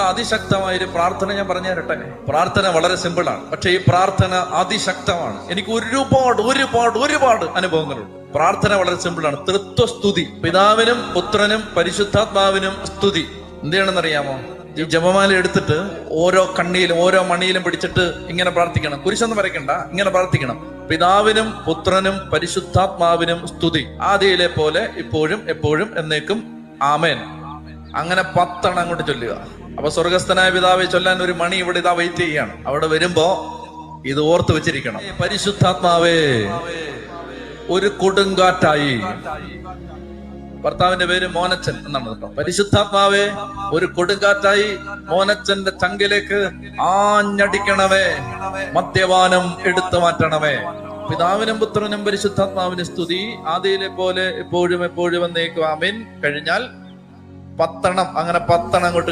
അതിശക്തമായ ഒരു പ്രാർത്ഥന ഞാൻ പറഞ്ഞു തരട്ടെ? പ്രാർത്ഥന വളരെ സിമ്പിളാണ്. പക്ഷേ ഈ പ്രാർത്ഥന അതിശക്തമാണ്. എനിക്ക് ഒരുപാട് ഒരുപാട് ഒരുപാട് അനുഭവങ്ങളുണ്ട്. പ്രാർത്ഥന വളരെ സിമ്പിളാണ്. തൃത്വസ്തുതി. പിതാവിനും പുത്രനും പരിശുദ്ധാത്മാവിനും സ്തുതി. എന്തിനാണെന്നറിയാമോ ഈ ജപമാല എടുത്തിട്ട് ഓരോ കണ്ണിയിലും ഓരോ മണിയിലും പിടിച്ചിട്ട് ഇങ്ങനെ പ്രാർത്ഥിക്കണം. കുരിശൊന്നും വരയ്ക്കണ്ട. ഇങ്ങനെ പ്രാർത്ഥിക്കണം. പിതാവിനും പുത്രനും പരിശുദ്ധാത്മാവിനും സ്തുതി. ആദ്യയിലെ പോലെ ഇപ്പോഴും എപ്പോഴും എന്നേക്കും ആമേൻ. അങ്ങനെ പത്തെണ്ണം അങ്ങോട്ട് ചൊല്ലുക. അപ്പൊ സ്വർഗസ്ഥനായ പിതാവെ ചൊല്ലാൻ ഒരു മണി ഇവിടെ ഇതാ വെയിറ്റ് ചെയ്യാണ് അവിടെ വരുമ്പോ ഇത് ഓർത്ത് വെച്ചിരിക്കണം. പരിശുദ്ധാത്മാവേ ഒരു കൊടുങ്കാറ്റായി. ഭർത്താവിന്റെ പേര് മോനച്ചൻ എന്നാണ് കേട്ടോ. പരിശുദ്ധാത്മാവേ ഒരു കൊടുങ്കാറ്റായി മോനച്ചന്റെ ചങ്കിലേക്ക് ആഞ്ഞടിക്കണമേ. മദ്യപാനം എടുത്തു മാറ്റണമേ. പിതാവിനും പുത്രനും പരിശുദ്ധാത്മാവിന് സ്തുതി. ആദ്യയിലെ പോലെ എപ്പോഴും എപ്പോഴും എന്നേക്കും ആമീൻ. കഴിഞ്ഞാൽ പത്തണം അങ്ങനെ പത്തണം അങ്ങോട്ട്